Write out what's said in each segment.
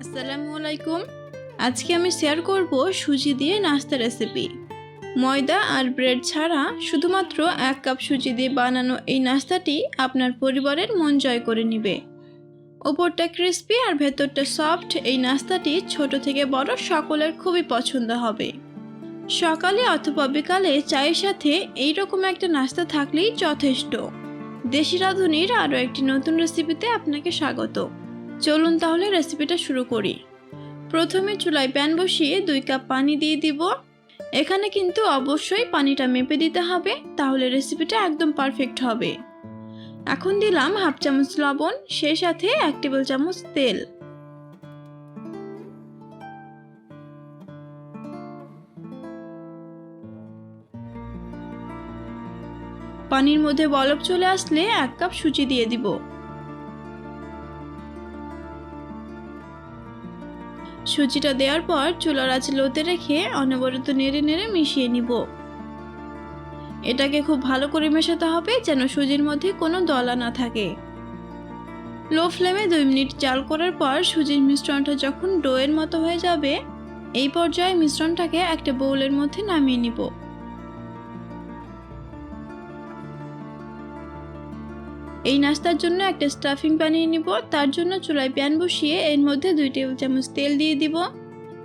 আসসালামু আলাইকুম আজকে আমি শেয়ার করব সুজি দিয়ে নাস্তা রেসিপি। ময়দা আর ব্রেড ছাড়া শুধুমাত্র এক কাপ সুজি দিয়ে বানানো এই নাস্তাটি আপনার পরিবারের মন জয় করে নেবে। ওপরটা ক্রিস্পি আর ভেতরটা সফট এই নাস্তাটি ছোট থেকে বড় সকলের খুবই পছন্দ হবে। সকালে অথবা বিকালে চায়ের সাথে এই রকম একটা নাস্তা থাকলেই যথেষ্ট। দেশি রাঁধুনির আরও একটি নতুন রেসিপিতে আপনাকে স্বাগত। চলুন তাহলে রেসিপিটা শুরু করি। প্রথমে চুলায় প্যান বসিয়ে দুই কাপ পানি দিয়ে দিব। এখানে কিন্তু অবশ্যই পানিটা মেপে দিতে হবে, তাহলে রেসিপিটা একদম পারফেক্ট হবে। এখন দিলাম হাফ চামচ লবণ, সেই সাথে এক টেবিল চামচ তেল। পানির মধ্যে বলক চলে আসলে এক কাপ সুজি দিয়ে দিব। সুজিটা দেওয়ার পর চুলার আঁচ লোতে রেখে অনবরত নেড়ে নেড়ে মিশিয়ে নিব। এটাকে খুব ভালো করে মেশাতে হবে যেন সুজির মধ্যে কোনো দলা না থাকে। লো ফ্লেমে দুই মিনিট চাল করার পর সুজির মিশ্রণটা যখন ডোয়ের মতো হয়ে যাবে, এই পর্যায়ে মিশ্রণটাকে একটা বোলের মধ্যে নামিয়ে নিব। এই নাস্তার জন্য একটা স্টাফিং বানিয়ে নিব। তার জন্য চুলায় প্যান বসিয়ে এর মধ্যে দুই টেবিল চামচ তেল দিয়ে দিব।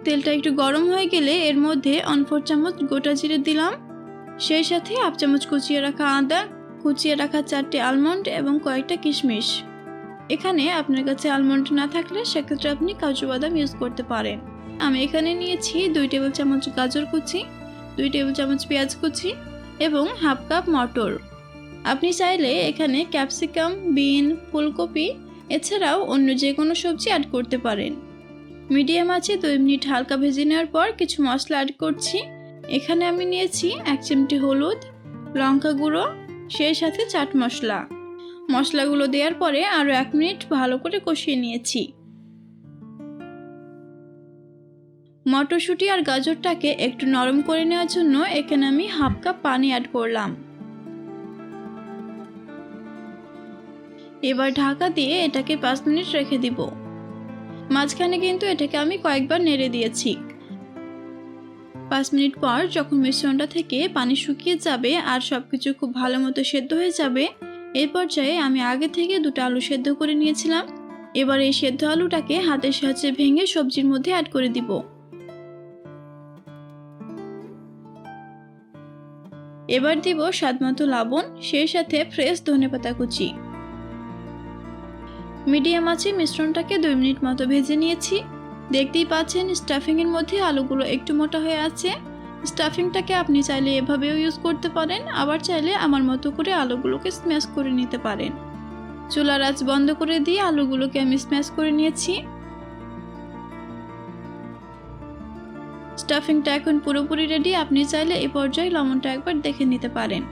তেলটা একটু গরম হয়ে গেলে এর মধ্যে অন ফোর চামচ গোটা জিরে দিলাম। সেই সাথে হাফ চামচ কুচিয়ে রাখা আদা, কুচিয়ে রাখা চারটে আলমন্ড এবং কয়েকটা কিশমিশ। এখানে আপনার কাছে আলমন্ড না থাকলে সেক্ষেত্রে আপনি কাজু বাদাম ইউজ করতে পারেন। আমি এখানে নিয়েছি দুই টেবিল চামচ গাজর কুচি, দুই টেবিল চামচ পেঁয়াজ কুচি এবং হাফ কাপ মটর। আপনি চাইলে এখানে ক্যাপসিকাম, বিন, ফুলকপি, এছাড়াও অন্য যে কোনো সবজি অ্যাড করতে পারেন। মিডিয়াম আছে দুই মিনিট হালকা ভেজে নেওয়ার পর কিছু মশলা অ্যাড করছি। এখানে আমি নিয়েছি এক চিমটি হলুদ, লঙ্কা গুঁড়ো, সেই সাথে চাট মশলা। মশলাগুলো দেওয়ার পরে আরও এক মিনিট ভালো করে কষিয়ে নিয়েছি। মটরশুঁটি আর গাজরটাকে একটু নরম করে নেওয়ার জন্য এখানে আমি হাফ কাপ পানি অ্যাড করলাম। এবার ঢাকা দিয়ে এটাকে পাঁচ মিনিট রেখে দিব। মাঝখানে কিন্তু এটাকে আমি কয়েকবার নেড়ে দিয়েছি। পাঁচ মিনিট পর যখন মিশ্রণটা থেকে পানি শুকিয়ে যাবে আর সব কিছু খুব ভালো মতো সেদ্ধ হয়ে যাবে এই পর্যায়ে আমি আগে থেকে দুটো আলু সেদ্ধ করে নিয়েছিলাম। এবার এই সেদ্ধ আলুটাকে হাতের সাহায্যে ভেঙে সবজির মধ্যে অ্যাড করে দিব। এবার দিব স্বাদমতো লবণ, সেই সাথে ফ্রেশ ধনেপাতা কুচি। মিডিয়াম আছে, মিশ্রণটাকে দুই মিনিট মতো ভেজে নিয়েছি। দেখতেই পাচ্ছেন, স্টাফিংয়ের মধ্যে আলুগুলো একটু মোটা হয়ে আছে। স্টাফিংটাকে আপনি চাইলে এভাবেও ইউজ করতে পারেন, আবার চাইলে আমার মতো করে আলুগুলোকে স্ম্যাশ করে নিতে পারেন। চুলার আঁচ বন্ধ করে দিয়ে আলুগুলোকে আমি স্ম্যাশ করে নিয়েছি। স্টাফিংটা এখন পুরোপুরি রেডি আপনি চাইলে এ পর্যায়ে লবণটা একবার দেখে নিতে পারেন।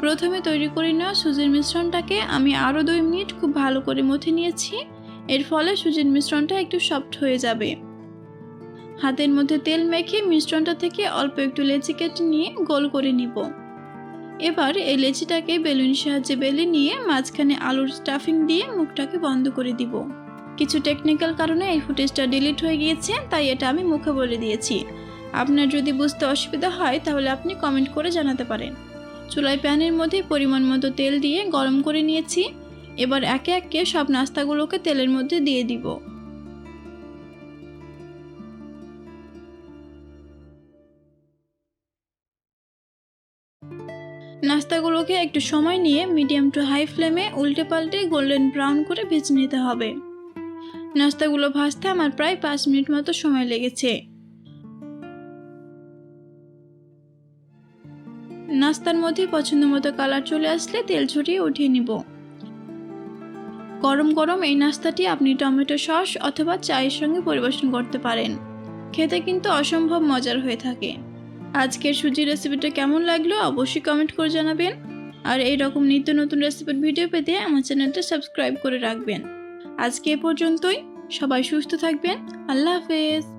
প্রথমে তৈরি করে নেওয়া সুজির মিশ্রণটাকে আমি আরও দুই মিনিট খুব ভালো করে মথে নিয়েছি। এর ফলে সুজির মিশ্রণটা একটু সফট হয়ে যাবে। হাতের মধ্যে তেল মেখে মিশ্রণটা থেকে অল্প একটু লেচি কেটে নিয়ে গোল করে নিব। এবার এই লেচিটাকে বেলুনের সাহায্যে বেলে নিয়ে মাঝখানে আলুর স্টাফিং দিয়ে মুখটাকে বন্ধ করে দিব। কিছু টেকনিক্যাল কারণে এই ফুটেজটা ডিলিট হয়ে গিয়েছে, তাই এটা আমি মুখে বলে দিয়েছি। আপনার যদি বুঝতে অসুবিধা হয়, তাহলে আপনি কমেন্ট করে জানাতে পারেন। চুলায় প্যানের মধ্যে পরিমাণ মতো তেল দিয়ে গরম করে নিয়েছি। এবার একে একে সব নাস্তাগুলোকে তেলের মধ্যে দিয়ে দিব। নাস্তাগুলোকে একটু সময় নিয়ে মিডিয়াম টু হাই ফ্লেমে উল্টে পাল্টে গোল্ডেন ব্রাউন করে ভেজে নিতে হবে। নাস্তাগুলো ভাজতে আমার প্রায় পাঁচ মিনিট মতো সময় লেগেছে। নাস্তার মধ্যে পছন্দ মতো কালার চলে আসলে তেল ছড়িয়ে উঠিয়ে নিব। গরম গরম এই নাস্তাটি আপনি টমেটো সস অথবা চায়ের সঙ্গে পরিবেশন করতে পারেন। খেতে কিন্তু অসম্ভব মজার হয়ে থাকে। আজকের সুজি রেসিপিটা কেমন লাগল অবশ্যই কমেন্ট করে জানাবেন। আর এই রকম নিত্য নতুন রেসিপির ভিডিও পেতে আমার চ্যানেলটা সাবস্ক্রাইব করে রাখবেন। আজকে এ পর্যন্তই। সবাই সুস্থ থাকবেন। আল্লাহ হাফেজ।